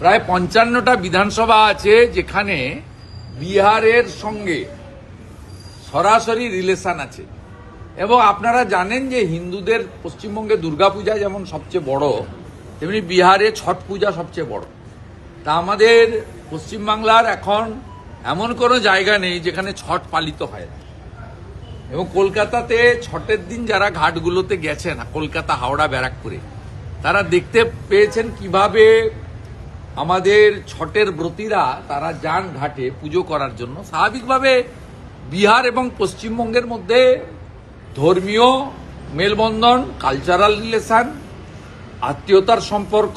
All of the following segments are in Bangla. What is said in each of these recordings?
প্রায় পঞ্চান্নটা বিধানসভা আছে যেখানে বিহারের সঙ্গে সরাসরি রিলেশন আছে। এবং আপনারা জানেন যে হিন্দুদের পশ্চিমবঙ্গে দুর্গাপূজা যেমন সবচেয়ে বড়, তেমনি বিহারে ছট পূজা সবচেয়ে বড়। তা আমাদের পশ্চিমবাংলার এখন এমন কোনো জায়গা নেই যেখানে ছট পালিত হয় এবং কলকাতাতে ছটের দিন যারা ঘাটগুলোতে গেছেন, কলকাতা, হাওড়া, ব্যারাকপুরে, তারা দেখতে পেয়েছেন কীভাবে আমাদের ছটের ব্রতীরা তারা যান ঘাটে পুজো করার জন্য স্বাভাবিকভাবে বিহার এবং পশ্চিমবঙ্গের মধ্যে ধর্মীয় মেলবন্ধন কালচারাল রিলেশন আত্মীয়তার সম্পর্ক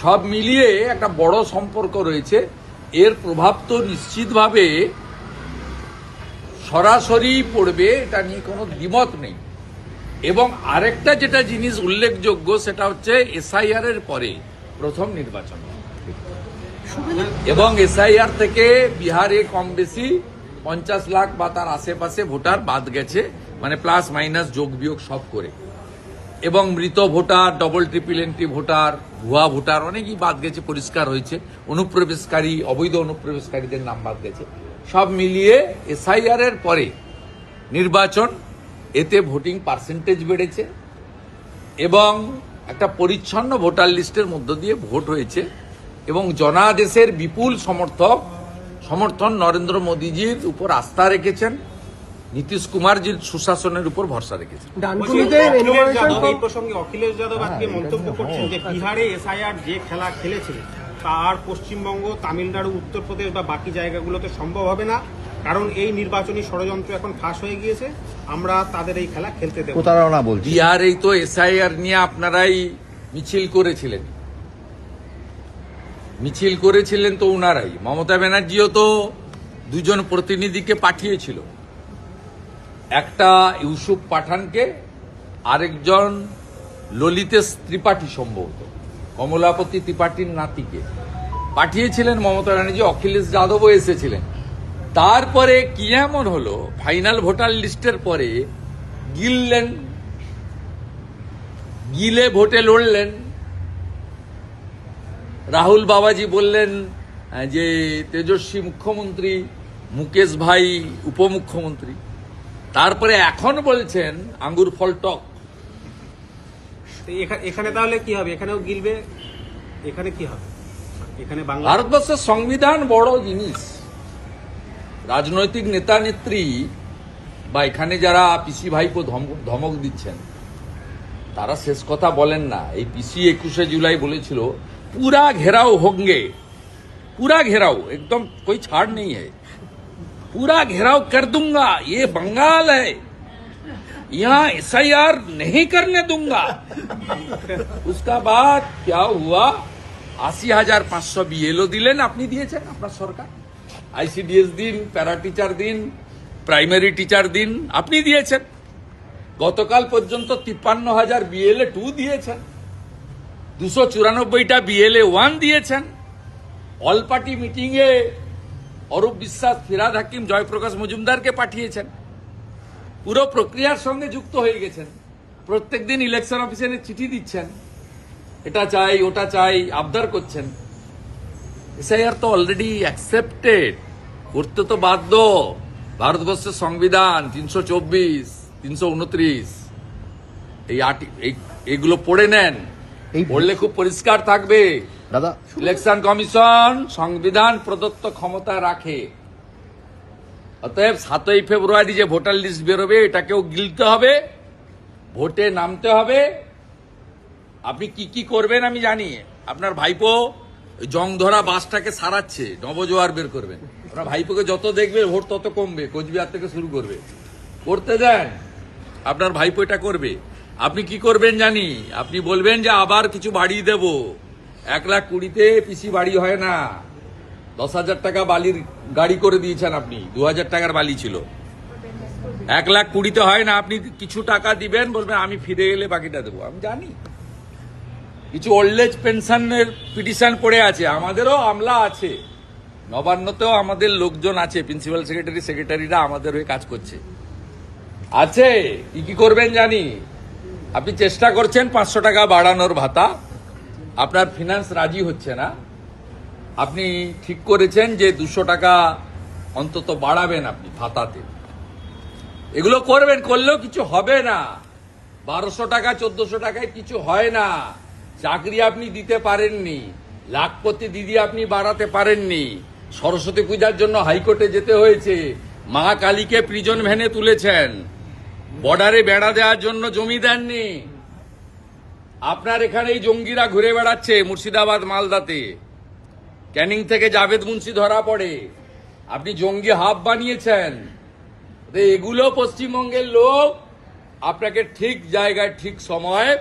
সব মিলিয়ে একটা বড় সম্পর্ক রয়েছে। এর প্রভাব তো নিশ্চিতভাবে সরাসরি পড়বে, এটা নিয়ে কোনো দ্বিমত নেই। এবং আরেকটা যেটা জিনিস উল্লেখযোগ্য, সেটা হচ্ছে এসআইআর এর পরে প্রথম নির্বাচন। এবং এসআইআর থেকে বিহারে কম বেশি পঞ্চাশ লাখ বা তার আশেপাশে ভোটার বাদ গেছে মানে প্লাস মাইনাস যোগ বিয়োগ সব করে। এবং মৃত voter double triple entry voter, ভুয়া ভোটার অনেকই বাদ গেছে, পরিষ্কার হয়েছে। অনুপ্রবেশকারী, অবৈধ অনুপ্রবেশকারীদের নাম বাদ গেছে। সব মিলিয়ে এসআইআর এর পরে নির্বাচন, এতে ভোটিং পার্সেন্টেজ বেড়েছে। এবং একটা পরিচ্ছন্ন ভোটার লিস্টের মধ্য দিয়ে ভোট হয়েছে এবং জনাদেশের বিপুল সমর্থক সমর্থন নরেন্দ্র মোদীজির উপর আস্থা রেখেছেন নীতিশ কুমারজির সুশাসনের উপর ভরসা রেখেছেন। এই প্রসঙ্গে অখিলেশ যাদব আজকে মন্তব্য করছেন যে বিহারে এসআইআর যে খেলা খেলেছে তার পশ্চিমবঙ্গ তামিলনাড়ু উত্তরপ্রদেশ বা বাকি জায়গাগুলোতে সম্ভব হবে না। কারণ এই নির্বাচনী ষড়যন্ত্র এখন ফাঁস হয়ে গিয়েছে। আমরা তাদের এই খেলা খেলতে দেব। না। প্রতারণা বলছি? বিহারেই তো এসআইআর নিয়ে আপনারাই মিছিল করেছিলেন। মিছিল করেছিলেন তো উনারাই। মমতা ব্যানার্জিও তো দুজন প্রতিনিধিকে পাঠিয়েছিল। একটা ইউসুফ পাঠানকে আরেকজন ললিতেশ ত্রিপাঠী সম্ভবত কমলাপতি ত্রিপাঠীর নাতিকে। পাঠিয়েছিলেন মমতা ব্যানার্জি অখিলেশ যাদবও এসেছিলেন। তারপরে কি এমন হলো? ফাইনাল ভোটার লিস্টের পরে গিললেন গিলে ভোটে লড়লেন। রাহুল বাবাজি বললেন যে তেজস্বী মুখ্যমন্ত্রী মুকেশ ভাই উপমুখ্যমন্ত্রী। তারপরে এখন বলছেন আঙ্গুর ফল টক। এখানে তাহলে কি হবে? এখানেও গিলবে? এখানে কি হবে? এখানে ভারতবর্ষের সংবিধান বড় জিনিস। রাজনৈতিক নেতা নেত্রী বা এখানে যারা পিসি ভাইপো ধম- ধমক দিচ্ছেন তারা শেষ কথা বলেন না এই পিসি একুশে জুলাই বলেছিল পুরা ঘেরাও হোঙ্গে पूरा घेराव एकदम कोई छाड़ नहीं है पूरा घेराव कर दूंगा ये बंगाल है यहाँ एसआईआर नहीं करने दूंगा उसका बाद क्या हुआ আশি হাজার পাঁচশো বিএলও দিলেন আপনি দিয়েছেন আপনার সরকার আইসিডিএস দিন, প্যারা টিচার দিন, প্রাইমারি টিচার দিন, আপনি দিয়েছেন। গতকাল পর্যন্ত তিপ্পান্ন হাজার বিএলএ টু দিয়েছেন। দুশো চুরানব্বইটা বিএলএ ওয়ান দিয়েছেন। অল পার্টি মিটিংয়ে অরূপ বিশ্বাস, ফিরাদ হাকিম, জয়প্রকাশ মজুমদারকে পাঠিয়েছেন। পুরো প্রক্রিয়ার সঙ্গে যুক্ত হয়ে গেছেন। প্রত্যেক দিন ইলেকশন অফিসারে চিঠি দিচ্ছেন। এটা চাই, ওটা চাই, আবদার করছেন। এসআইআর তো অলরেডি অ্যাকসেপ্টেড করতে তো বাধ্য। ভারতবর্ষের সংবিধান তিনশো চব্বিশ তিনশো উনত্রিশ। এই আর্টি- এই এগুলো পড়ে নেন। পড়লে খুব পরিষ্কার থাকবে। দাদা ইলেকশন কমিশন সংবিধান প্রদত্ত ক্ষমতা রাখে। অতএব সাতই ফেব্রুয়ারি যে ভোটার লিস্ট বেরোবে এটাকেও গিলতে হবে। ভোটে নামতে হবে। আপনি কি কি করবেন আমি জানি। আপনার ভাইপো জং ধরা বাসটাকে সারাচ্ছে, নবজোয়ার বের করবেন আপনার ভাইপোকে যত দেখবে, ভোট তত কমবে, কোচবিহার থেকে শুরু করবে। করতে দেন, আপনার ভাইপো এটা করবে। আপনি কি করবেন জানি? আপনি বলবেন যে আবার কিছু বাড়িয়ে দেব। এক লাখ কুড়িতে পিসি বাড়ি হয় না। দশ হাজার টাকা বালির গাড়ি করে দিয়েছেন আপনি, দু হাজার টাকার বালি ছিল। এক লাখ কুড়িতে হয় না, আপনি কিছু টাকা দিবেন, বলবেন আমি ফিরে এলে বাকিটা দেবো। আমি জানি। কিছু ওল্ড এজ পেনশনের পিটিশন পড়ে আছে, আমাদেরও আমলা আছে। নবান্নতেও আমাদের লোকজন আছে প্রিন্সিপাল সেক্রেটারি সেক্রেটারিরা আমাদের হয়ে কাজ করছে। আছে, কি কি করবেন জানি? আপনি চেষ্টা করছেন পাঁচশো টাকা বাড়ানোর ভাতা, আপনার ফিনান্স রাজি হচ্ছে না। আপনি ঠিক করেছেন যে দুশো টাকা অন্তত বাড়াবেন আপনি ভাতাতে। এগুলো করবেন, করলেও কিছু হবে না। বারোশো টাকা, চোদ্দশো টাকায় কিছু হয় না। চাকরি আপনি দিতে পারেননি, লাখপতি দিদি আপনি বাড়াতে পারেননি, সরস্বতী পূজার জন্য হাইকোর্টে যেতে হয়েছে, মা কালীকে প্রিজন ভ্যানে তুলেছেন বর্ডারে বেড়া দেওয়ার জন্য জমি দেননি। আপনার এখানে এই জঙ্গিরা ঘুরে বেড়াচ্ছে মুর্শিদাবাদ মালদাতে। ক্যানিং থেকে জাভেদ মুন্সি ধরা পড়ে। আপনি জঙ্গি হাব বানিয়েছেন। এগুলো পশ্চিমবঙ্গের লোক, আপনাকে ঠিক জায়গায়, ঠিক সময়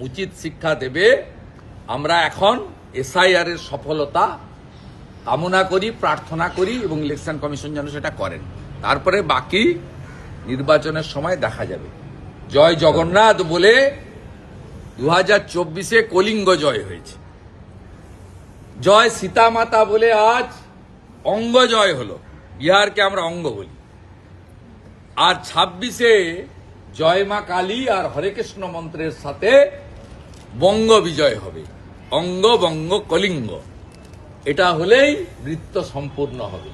উচিত শিক্ষা দেবে। আমরা এখন এসআইআর এর সফলতা কামনা করি, প্রার্থনা করি এবং ইলেকশন কমিশন যেন সেটা করেন। তারপরে বাকি নির্বাচনের সময় দেখা যাবে। জয় জগন্নাথ বলে দু হাজার চব্বিশে কলিঙ্গ জয় হয়েছে। জয় সীতামাতা বলে আজ অঙ্গ জয় হলো। বিহারকে আমরা অঙ্গ বলি। আর ছাব্বিশে জয় মা কালী আর হরে কৃষ্ণ মন্ত্রের সাথে বঙ্গ বিজয় হবে। অঙ্গ বঙ্গ কলিঙ্গ। এটা হলেই বৃত্ত সম্পূর্ণ হবে।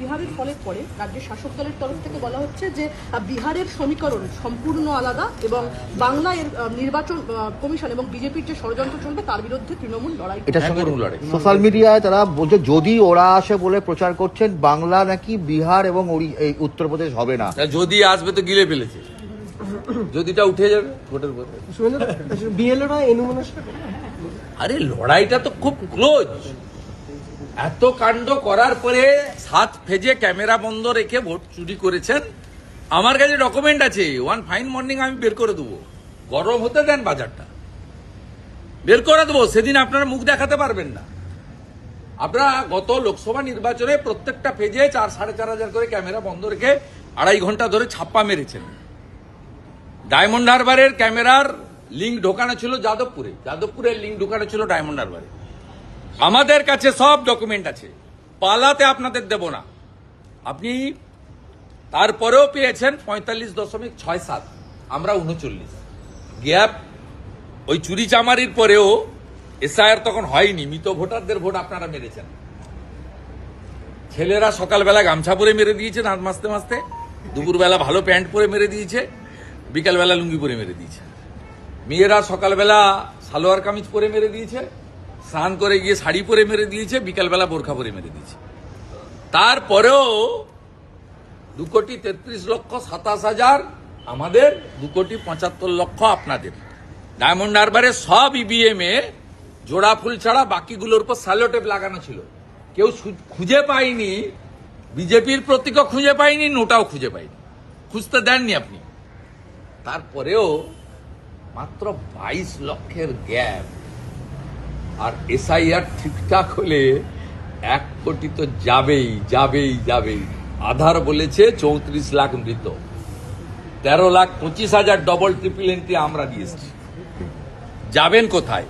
বিহারের ফলের পরে রাজ্যের শাসক দলের তরফ থেকে বলা হচ্ছে যে বিহারের সমীকরণ সম্পূর্ণ আলাদা এবং বাংলা এর নির্বাচন কমিশন এবং বিজেপির যে ষড়যন্ত্র চলবে তার বিরুদ্ধে তৃণমূল লড়াই। এটার হ্যাঁ, সঙ্গে করুন লড়াই। সোশ্যাল মিডিয়ায় তারা বলছে যদি ওরা আসে বলে প্রচার করছেন বাংলা নাকি বিহার এবং উত্তরপ্রদেশ হবে না। যদি আসবে তো গিলে ফেলেছে। যদিটা উঠে যাবে ভোটের পরে। আরে লড়াইটা তো খুব ক্লোজ। এত কাণ্ড করার পরে সাত ফেজে ক্যামেরা বন্ধ রেখে ভোট চুরি করেছেন। আমার কাছে ডকুমেন্ট আছে। ওয়ান ফাইন মর্নিং আমি বের করে দেবো। গরম হতে দেন বাজারটা। বের করে দেবো। সেদিন আপনারা মুখ দেখাতে পারবেন না। আপনারা গত লোকসভা নির্বাচনে প্রত্যেকটা ফেজে চার সাড়ে চার হাজার করে ক্যামেরা বন্ধ রেখে আড়াই ঘণ্টা ধরে ছাপ্পা মেরেছেন। ডায়মন্ড হারবারের ক্যামেরার লিঙ্ক ঢোকানো ছিল যাদবপুরে। যাদবপুরের লিঙ্ক ঢোকানো ছিল ডায়মন্ড হারবারে। আমাদের কাছে সব ডকুমেন্ট আছে। পালাতে আপনাদের দেব না। আপনি তারপরেও পেয়েছেন পঁয়তাল্লিশ দশমিক ছয় সাত। আমরা উনচল্লিশ। গ্যাপ ওই চুরি চামারির পরেও এসআইআর তখন হয়নি। মৃত ভোটারদের ভোট আপনারা মেরেছেন। ছেলেরা সকালবেলা গামছা পরে মেরে দিয়েছেন দাঁত মাসতে মাসতে দুপুরবেলা ভালো প্যান্ট পরে মেরে দিয়েছে। বিকালবেলা লুঙ্গি পরে মেরে দিয়েছে। মেয়েরা সকালবেলা সালোয়ার কামিজ পরে মেরে দিয়েছে, স্নান করে গিয়ে শাড়ি পরে মেরে দিয়েছে, বিকালবেলা বোরখা পরে মেরে দিয়েছে। তারপরেও দু কোটি তেত্রিশ লক্ষ সাতাশ হাজার আমাদের দু কোটি পঁচাত্তর লক্ষ আপনাদের। ডায়মন্ড হারবারে সব ইভিএম এ জোড়া ফুল ছাড়া বাকিগুলোর উপর স্যালোটেপ লাগানো ছিল। কেউ খুঁজে পায়নি, বিজেপির প্রতীকও খুঁজে পায়নি, নোটাও খুঁজে পায়নি। খুঁজতে দেননি আপনি। তারপরেও মাত্র বাইশ লক্ষের গ্যাপ। আর এসআইআর ঠিকঠাক হলে এক কোটি তো যাবেই যাবেই যাবেই। আধার বলেছে চৌত্রিশ লাখ মৃত। তেরো লাখ পঁচিশ হাজার ডবল ট্রিপল এন্ট্রি আমরা দিয়েছি যাবেন কোথায়?